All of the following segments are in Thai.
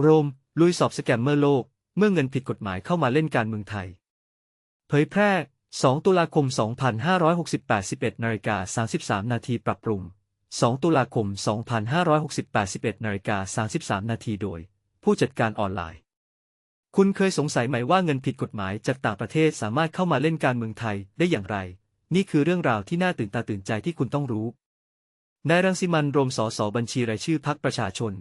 โรม ลุยสอบสแกมเมอร์โลก เมื่อเงินผิดกฎหมายเข้ามาเล่นการเมืองไทย เผยแพร่ 2 ตุลาคม 2568 11นาฬิกา33 นาทีปรับปรุง 2 ตุลาคม 2568 11นาฬิกา33 นาทีโดย ผู้จัดการออนไลน์ คุณเคยสงสัยไหมว่าเงินผิดกฎหมายจากต่างประเทศสามารถเข้ามาเล่นการเมืองไทยได้อย่างไร นี่คือเรื่องราวที่น่าตื่นตาตื่นใจที่คุณต้องรู้นายรังสิมันโรมสสบัญชีรายชื่อพักประชาชน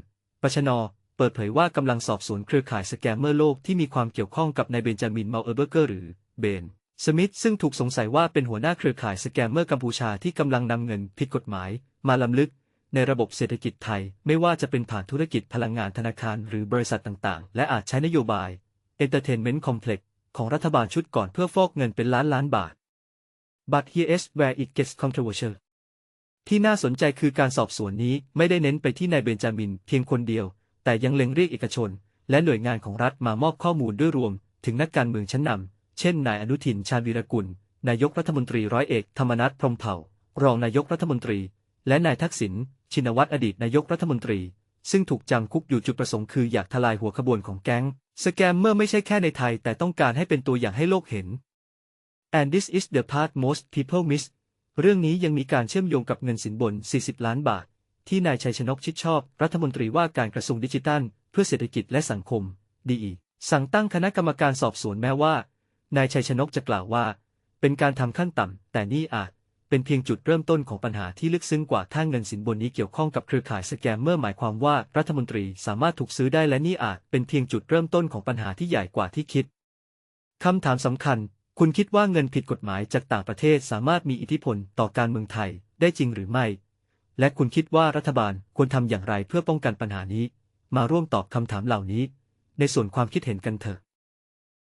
ปชนเปิดเผยว่ากำลังสอบสวนเครือข่ายสแกมเมอร์โลกที่มีความเกี่ยวข้องกับนายเบนจามินเมาเออร์เบอร์เกอร์หรือเบน สมิธซึ่งถูกสงสัยว่าเป็นหัวหน้าเครือข่ายสแกมเมอร์กัมพูชาที่กำลังนำเงินผิดกฎหมาย มาล้ำลึก ในระบบเศรษฐกิจไทย ไม่ว่าจะเป็นผ่านธุรกิจพลังงานธนาคารหรือบริษัทต่างๆ และอาจใช้นโยบาย Entertainment Complex ของรัฐบาลชุดก่อนเพื่อฟอกเงินเป็นล้านล้านบาท But here's where it gets controversial ที่น่าสนใจคือการสอบสวนนี้ไม่ได้เน้นไปที่นายเบนจามินเพียงคนเดียว แต่ยังเล็งเรียกเอกชน และหน่วยงานของรัฐมามอบข้อมูลด้วยรวม ถึงนักการเมืองชั้นนำเช่น นายอนุทินชาญวีรกุล นายกรัฐมนตรีร้อยเอกธรรมนัฐพรหมเผ่า รองนายกรัฐมนตรี และนายทักษิณชินวัตรอดีตนายกรัฐมนตรี ซึ่งถูกจำคุกอยู่จุดประสงค์คืออยากทลายหัวขบวนของแก๊งสแกมเมอร์ไม่ใช่แค่ในไทย แต่ต้องการให้เป็นตัวอย่างให้โลกเห็น and this is the part most people miss เรื่องนี้ยังมีการเชื่อมโยงกับเงินสินบน 40 ล้านบาท ที่นายชัยชนกชิดชอบ รัฐมนตรีว่าการกระทรวงดิจิทัล เพื่อเศรษฐกิจและสังคมดีสั่งตั้งคณะกรรมการสอบสวนแม้ว่า นายชัยชนกจะกล่าวว่า เป็นการทำขั้นต่ำแต่นี่อาจเป็นเพียงจุดเริ่มต้นของปัญหาที่ลึกซึ้งกว่าถ้าเงินสินบนนี้เกี่ยวข้องกับเครือข่ายสแกมเมอร์หมายความว่ารัฐมนตรีสามารถถูกซื้อได้และนี่อาจเป็นเพียงจุดเริ่มต้นของปัญหาที่ใหญ่กว่าที่คิดคำถามสำคัญ คุณคิดว่าเงินผิดกฎหมายจากต่างประเทศสามารถมีอิทธิพลต่อการเมืองไทยได้จริงหรือไม่ และคุณคิดว่ารัฐบาลควรทำอย่างไรเพื่อป้องกันปัญหานี้ มาร่วมตอบคำถามเหล่านี้ ในส่วนความคิดเห็นกันเถอะ